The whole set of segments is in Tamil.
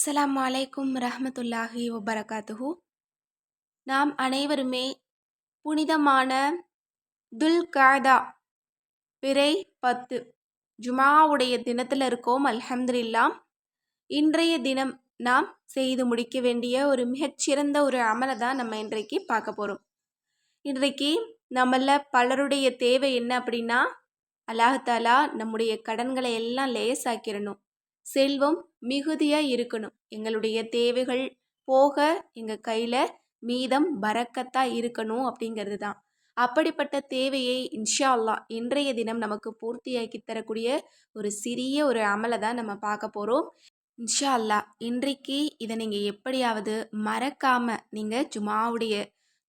அஸ்லாம் அலைக்கும் ரஹமத்துல்லாஹி வபரகாத்துஹு. நாம் அனைவருமே புனிதமான துல் காதா பிறை பத்து ஜுமாவுடைய தினத்தில் இருக்கோம் அல்ஹம்துலில்லா. இன்றைய தினம் நாம் செய்து முடிக்க வேண்டிய ஒரு மிகச்சிறந்த ஒரு அமலை தான் நம்ம இன்றைக்கு பார்க்க போகிறோம் இன்றைக்கு நம்மள பலருடைய தேவை என்ன அப்படின்னா அல்லாஹாலா நம்முடைய கடன்களை எல்லாம் லேசாக்கிடணும் செல்வம் மிகுதியாக இருக்கணும். எங்களுடைய தேவைகள் போக எங்கள் கையில் மீதம் பறக்கத்தாக இருக்கணும் அப்படிங்கிறது தான். அப்படிப்பட்ட தேவையை இன்ஷா அல்லா இன்றைய தினம் நமக்கு பூர்த்தியாக்கி தரக்கூடிய ஒரு சிறிய ஒரு அமலை தான் நம்ம பார்க்க போகிறோம் இன்ஷா அல்லா இன்றைக்கு இதை நீங்கள் எப்படியாவது மறக்காமல் நீங்கள் ஜுமாவுடைய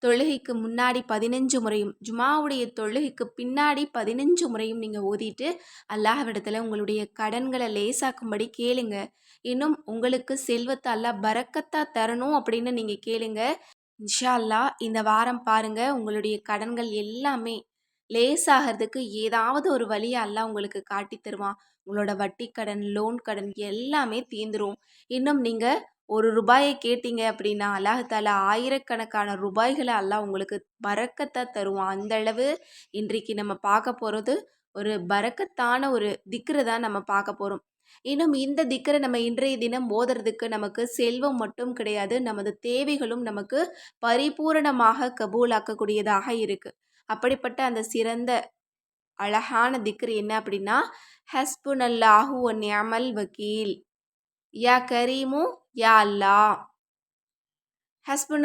தொழுகைக்கு முன்னாடி பதினஞ்சு முறையும் ஜுமாவுடைய தொழுகைக்கு பின்னாடி பதினஞ்சு முறையும் நீங்கள் ஓதிட்டு அல்லாஹ்விடத்தில் உங்களுடைய கடன்களை லேசாக்கும்படி கேளுங்க. இன்னும் உங்களுக்கு செல்வத்தை அல்லா பறக்கத்தா தரணும் அப்படின்னு நீங்கள் கேளுங்க. இன்ஷா அல்லா இந்த வாரம் பாருங்கள் உங்களுடைய கடன்கள் எல்லாமே லேசாகிறதுக்கு ஏதாவது ஒரு வழியை அல்லா உங்களுக்கு காட்டி தருவான். உங்களோட வட்டி கடன் லோன் கடன் எல்லாமே தீந்துரும். இன்னும் நீங்கள் ஒரு ரூபாயை கேட்டீங்க அப்படின்னா அல்லாஹால ஆயிரக்கணக்கான ரூபாய்களை அல்லாஹ் உங்களுக்கு பறக்கத்தை தருவான். அந்த அளவு இன்றைக்கு நம்ம பார்க்க போகிறது ஒரு பறக்கத்தான ஒரு திக்ரு தான் நம்ம பார்க்க போகிறோம் இன்னும் இந்த திக்கரை நம்ம இன்றைய தினம் ஓதுறதுக்கு நமக்கு செல்வம் மட்டும் கிடையாது நமது தேவைகளும் நமக்கு பரிபூரணமாக கபூலாக்கக்கூடியதாக இருக்குது அப்படிப்பட்ட அந்த சிறந்த அழகான திக்ரு என்ன அப்படின்னா ஹஸ்புன் அல்லாஹூ ஒன் வக்கீல். யா கரீமு யா அல்லா.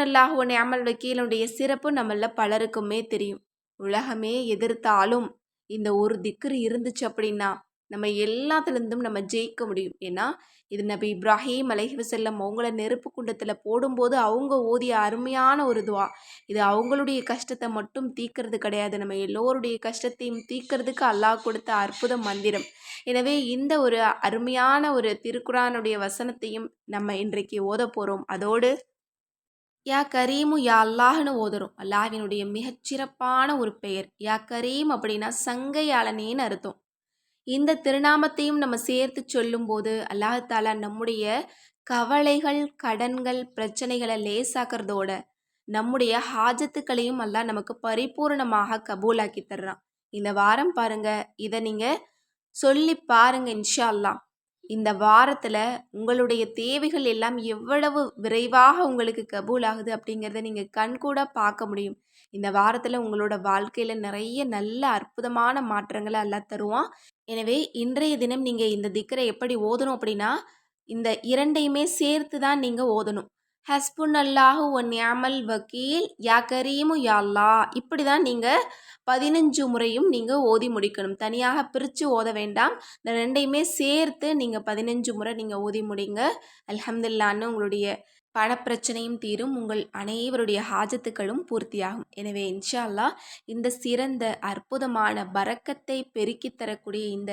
அல்லாஹ் உன்னே அமல் வக்கீலுடைய சிறப்பு நம்மள பலருக்குமே தெரியும். உலகமே எதிர்த்தாலும் இந்த ஒரு திக்ரு இருந்துச்சு அப்படின்னா நம்ம எல்லாத்துலேருந்தும் நம்ம ஜெயிக்க முடியும். ஏன்னா இது நபி இப்ராஹிம் அலஹி வசல்லம் அவங்கள நெருப்பு குண்டத்தில் போடும்போது அவங்க ஓதிய அருமையான ஒரு துவா. இது அவங்களுடைய கஷ்டத்தை மட்டும் தீக்கிறது கிடையாது. நம்ம எல்லோருடைய கஷ்டத்தையும் தீக்கிறதுக்கு அல்லாஹ் கொடுத்த அற்புத மந்திரம். எனவே இந்த ஒரு அருமையான ஒரு திருக்குறானுடைய வசனத்தையும் நம்ம இன்றைக்கு ஓத போகிறோம் அதோடு யா கரீமு யா அல்லாஹ்னு ஓதுறோம். அல்லாஹினுடைய மிகச்சிறப்பான ஒரு பெயர். யா கரீம் அப்படின்னா சங்கையாளனேன்னு அர்த்தம். இந்த திருநாமத்தையும் நம்ம சேர்த்து சொல்லும்போது அல்லாஹாலா நம்முடைய கவலைகள் கடன்கள் பிரச்சனைகளை லேசாக்கிறதோட நம்முடைய ஹாஜத்துக்களையும் அல்லா நமக்கு பரிபூர்ணமாக கபூலாக்கி தர்றான். இந்த வாரம் பாருங்க இதை நீங்கள் சொல்லி பாருங்க இன்ஷா அல்லாம் இந்த வாரத்தில் உங்களுடைய தேவைகள் எல்லாம் எவ்வளவு விரைவாக உங்களுக்கு கபூல் ஆகுது அப்படிங்கிறத நீங்கள் கண்கூட பார்க்க முடியும். இந்த வாரத்தில் உங்களோட வாழ்க்கையில் நிறைய நல்ல அற்புதமான மாற்றங்களை எல்லாம் தருவான். எனவே இன்றைய தினம் நீங்கள் இந்த திக்கரை எப்படி ஓதணும் அப்படின்னா இந்த இரண்டையுமே சேர்த்து தான் நீங்கள் ஓதணும். ஹஸ்புன் அல்லாஹு ஒன் யாமல் வக்கீல் யா கரீமு யாழ்லா இப்படி தான் நீங்கள் பதினஞ்சு முறையும் நீங்கள் ஓதி முடிக்கணும். தனியாக பிரித்து ஓத வேண்டாம். இந்த ரெண்டையுமே சேர்த்து நீங்கள் பதினஞ்சு முறை நீங்கள் ஓதி முடிங்க. அலமதுல்லான்னு உங்களுடைய பணப்பிரச்சனையும் தீரும். உங்கள் அனைவருடைய ஹாஜத்துக்களும் பூர்த்தியாகும். எனவே இன்ஷா அல்லா இந்த சிறந்த அற்புதமான பறக்கத்தை பெருக்கித் தரக்கூடிய இந்த